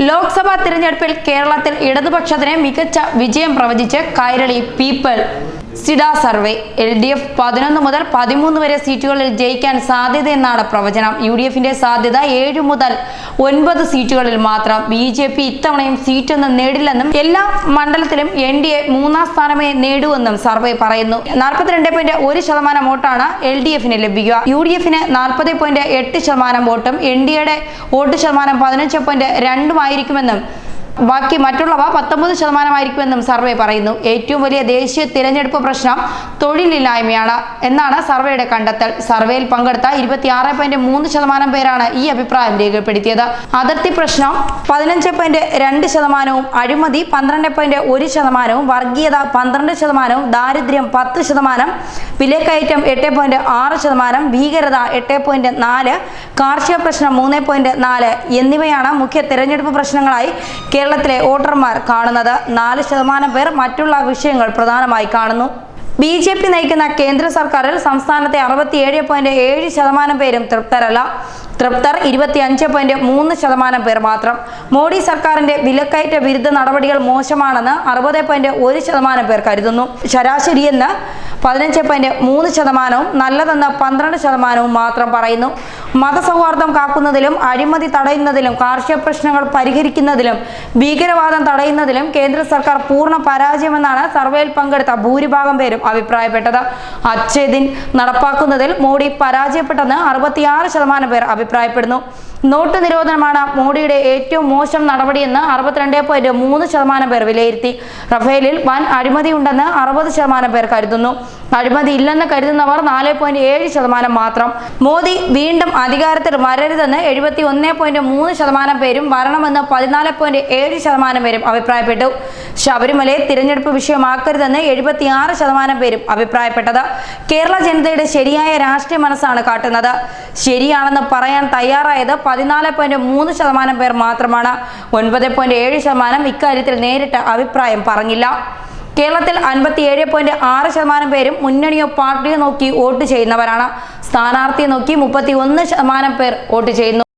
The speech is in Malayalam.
ലോക്സഭാ തിരഞ്ഞെടുപ്പിൽ കേരളത്തിൽ ഇടതുപക്ഷത്തിന് മികച്ച വിജയം പ്രവചിച്ച് കൈരളി പീപ്പിൾ സിഡ സർവേ. എൽ ഡി എഫ് പതിനൊന്ന് മുതൽ പതിമൂന്ന് വരെ സീറ്റുകളിൽ ജയിക്കാൻ സാധ്യതയെന്നാണ് പ്രവചനം. യു ഡി എഫിന്റെ സാധ്യത ഏഴ് മുതൽ ഒൻപത് സീറ്റുകളിൽ മാത്രം. ബി ജെ പി ഇത്തവണയും സീറ്റൊന്നും നേടില്ലെന്നും എല്ലാ മണ്ഡലത്തിലും എൻ ഡി എ മൂന്നാം സ്ഥാനമേ നേടുവെന്നും സർവേ പറയുന്നു. നാൽപ്പത്തിരണ്ട് പോയിന്റ് ഒരു ശതമാനം വോട്ടാണ് എൽ ഡി എഫിന് ലഭിക്കുക. യു ഡി എഫിന് നാൽപ്പത് പോയിന്റ് എട്ട് ശതമാനം വോട്ടും എൻ ഡി എയുടെ വോട്ട് ശതമാനം പതിനഞ്ച് പോയിന്റ് രണ്ടുമായിരിക്കുമെന്നും ബാക്കി മറ്റുള്ളവ പത്തൊമ്പത് ശതമാനമായിരിക്കുമെന്നും സർവേ പറയുന്നു. ഏറ്റവും വലിയ ദേശീയ തിരഞ്ഞെടുപ്പ് പ്രശ്നം തൊഴിലില്ലായ്മയാണ് എന്നാണ് സർവേയുടെ കണ്ടെത്തൽ. സർവേയിൽ പങ്കെടുത്ത ഇരുപത്തിയാറ് പോയിന്റ് മൂന്ന് ശതമാനം പേരാണ് ഈ അഭിപ്രായം രേഖപ്പെടുത്തിയത്. അതിർത്തി പ്രശ്നം പതിനഞ്ച് പോയിന്റ് രണ്ട് ശതമാനവും അഴിമതി പന്ത്രണ്ട് പോയിന്റ് ഒരു ശതമാനവും വർഗീയത പന്ത്രണ്ട് ശതമാനവും ദാരിദ്ര്യം പത്ത് ശതമാനം വിലക്കയറ്റം എട്ട് പോയിന്റ് ആറ് ശതമാനം ഭീകരത എട്ട് പോയിന്റ് നാല് കാർഷിക പ്രശ്നം മൂന്ന് പോയിന്റ് നാല് എന്നിവയാണ് മുഖ്യ തിരഞ്ഞെടുപ്പ് പ്രശ്നങ്ങളായി കേരളത്തിലെ വോട്ടർമാർ കാണുന്നത് നാല് ശതമാനം പേർ മറ്റുള്ള വിഷയങ്ങൾ പ്രധാനമായി കാണുന്നു. ബി ജെ പി നയിക്കുന്ന കേന്ദ്ര സർക്കാരിൽ സംസ്ഥാനത്തെ അറുപത്തിയേഴ് പോയിന്റ് ഏഴ് ശതമാനം പേരും തൃപ്തരല്ല. തൃപ്തർ ഇരുപത്തിയഞ്ച് പോയിന്റ് മൂന്ന് ശതമാനം പേർ മാത്രം. മോഡി സർക്കാരിന്റെ വിലക്കയറ്റ വിരുദ്ധ നടപടികൾ മോശമാണെന്ന് അറുപത് പോയിന്റ് ഒരു ശതമാനം പേർ കരുതുന്നു. ശരാശരിയെന്ന് പതിനഞ്ച് പോയിന്റ് മൂന്ന് ശതമാനവും നല്ലതെന്ന് പന്ത്രണ്ട് ശതമാനവും മാത്രം പറയുന്നു. മതസൗഹാർദ്ദം കാക്കുന്നതിലും അഴിമതി തടയുന്നതിലും കാർഷിക പ്രശ്നങ്ങൾ പരിഹരിക്കുന്നതിലും ഭീകരവാദം തടയുന്നതിലും കേന്ദ്ര സർക്കാർ പൂർണ പരാജയമെന്നാണ് സർവേയിൽ പങ്കെടുത്ത ഭൂരിഭാഗം പേരും അഭിപ്രായപ്പെട്ടത്. അച്ഛേദിൻ നടപ്പാക്കുന്നതിൽ മോഡി പരാജയപ്പെട്ടെന്ന് അറുപത്തിയാറ് ശതമാനം പേർ അഭിപ്രായപ്പെടുന്നു. നോട്ട് നിരോധനമാണ് മോഡിയുടെ ഏറ്റവും മോശം നടപടിയെന്ന് അറുപത്തിരണ്ട് പോയിന്റ് മൂന്ന് ശതമാനം പേർ വിലയിരുത്തി. റഫേലിൽ വൻ അഴിമതിയുണ്ടെന്ന് അറുപത് ശതമാനം പേർ കരുതുന്നു. അഴിമതി ഇല്ലെന്ന് കരുതുന്നവർ നാല് പോയിന്റ് ഏഴ് ശതമാനം മാത്രം. മോദി വീണ്ടും അധികാരത്തിൽ വരരുതെന്ന് എഴുപത്തി ഒന്ന് പോയിന്റ് മൂന്ന് ശതമാനം പേരും വരണമെന്ന് പതിനാല് പോയിന്റ് ഏഴ് ശതമാനം പേരും അഭിപ്രായപ്പെട്ടു. ശബരിമലയെ തിരഞ്ഞെടുപ്പ് വിഷയമാക്കരുതെന്ന് എഴുപത്തിയാറ് ശതമാനം പേരും അഭിപ്രായപ്പെട്ടത്. കേരള ജനതയുടെ ശരിയായ രാഷ്ട്രീയ മനസ്സാണ് കാട്ടുന്നത്. ശരിയാണെന്ന് പറയാൻ തയ്യാറായത് പതിനാല് പോയിന്റ് മൂന്ന് ശതമാനം പേർ മാത്രമാണ്. ഒൻപത് പോയിന്റ് ഏഴ് ശതമാനം ഇക്കാര്യത്തിൽ നേരിട്ട് അഭിപ്രായം പറഞ്ഞില്ല. കേരളത്തിൽ അൻപത്തിയേഴ് പോയിന്റ് ആറ് ശതമാനം പേരും മുന്നണിയോ പാർട്ടിയോ നോക്കി വോട്ട് ചെയ്യുന്നവരാണ്. സ്ഥാനാർത്ഥിയെ നോക്കി മുപ്പത്തി ഒന്ന് ശതമാനം പേർ വോട്ട് ചെയ്യുന്നു.